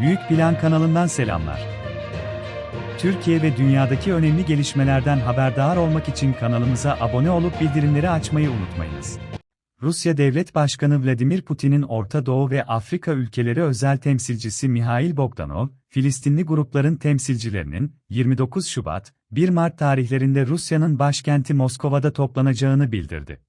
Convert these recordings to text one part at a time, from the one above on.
Büyük Plan kanalından selamlar. Türkiye ve dünyadaki önemli gelişmelerden haberdar olmak için kanalımıza abone olup bildirimleri açmayı unutmayınız. Rusya Devlet Başkanı Vladimir Putin'in Orta Doğu ve Afrika ülkeleri özel temsilcisi Mihail Bogdanov, Filistinli grupların temsilcilerinin 29 Şubat, 1 Mart tarihlerinde Rusya'nın başkenti Moskova'da toplanacağını bildirdi.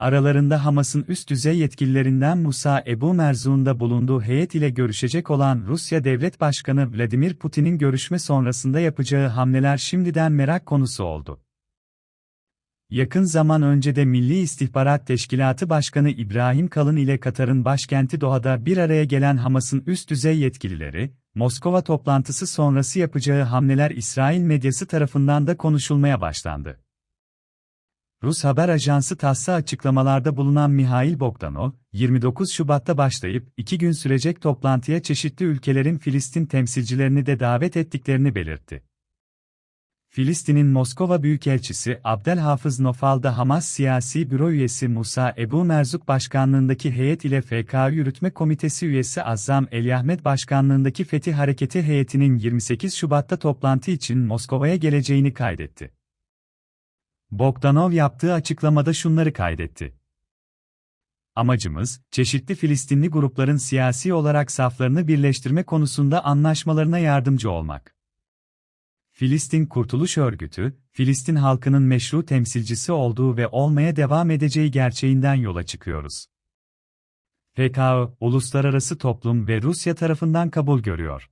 Aralarında Hamas'ın üst düzey yetkililerinden Musa Ebu Merzu'nun da bulunduğu heyet ile görüşecek olan Rusya Devlet Başkanı Vladimir Putin'in görüşme sonrasında yapacağı hamleler şimdiden merak konusu oldu. Yakın zaman önce de Milli İstihbarat Teşkilatı Başkanı İbrahim Kalın ile Katar'ın başkenti Doha'da bir araya gelen Hamas'ın üst düzey yetkilileri, Moskova toplantısı sonrası yapacağı hamleler İsrail medyası tarafından da konuşulmaya başlandı. Rus haber ajansı TASS'a açıklamalarda bulunan Mihail Bogdanov, 29 Şubat'ta başlayıp iki gün sürecek toplantıya çeşitli ülkelerin Filistin temsilcilerini de davet ettiklerini belirtti. Filistin'in Moskova Büyükelçisi Abdelhafız Nofal da Hamas Siyasi Büro üyesi Musa Ebu Merzuk başkanlığındaki heyet ile FK Yürütme Komitesi üyesi Azzam Elyahmet başkanlığındaki Fetih Hareketi heyetinin 28 Şubat'ta toplantı için Moskova'ya geleceğini kaydetti. Bogdanov yaptığı açıklamada şunları kaydetti. Amacımız, çeşitli Filistinli grupların siyasi olarak saflarını birleştirme konusunda anlaşmalarına yardımcı olmak. Filistin Kurtuluş Örgütü, Filistin halkının meşru temsilcisi olduğu ve olmaya devam edeceği gerçeğinden yola çıkıyoruz. PKO, uluslararası toplum ve Rusya tarafından kabul görüyor.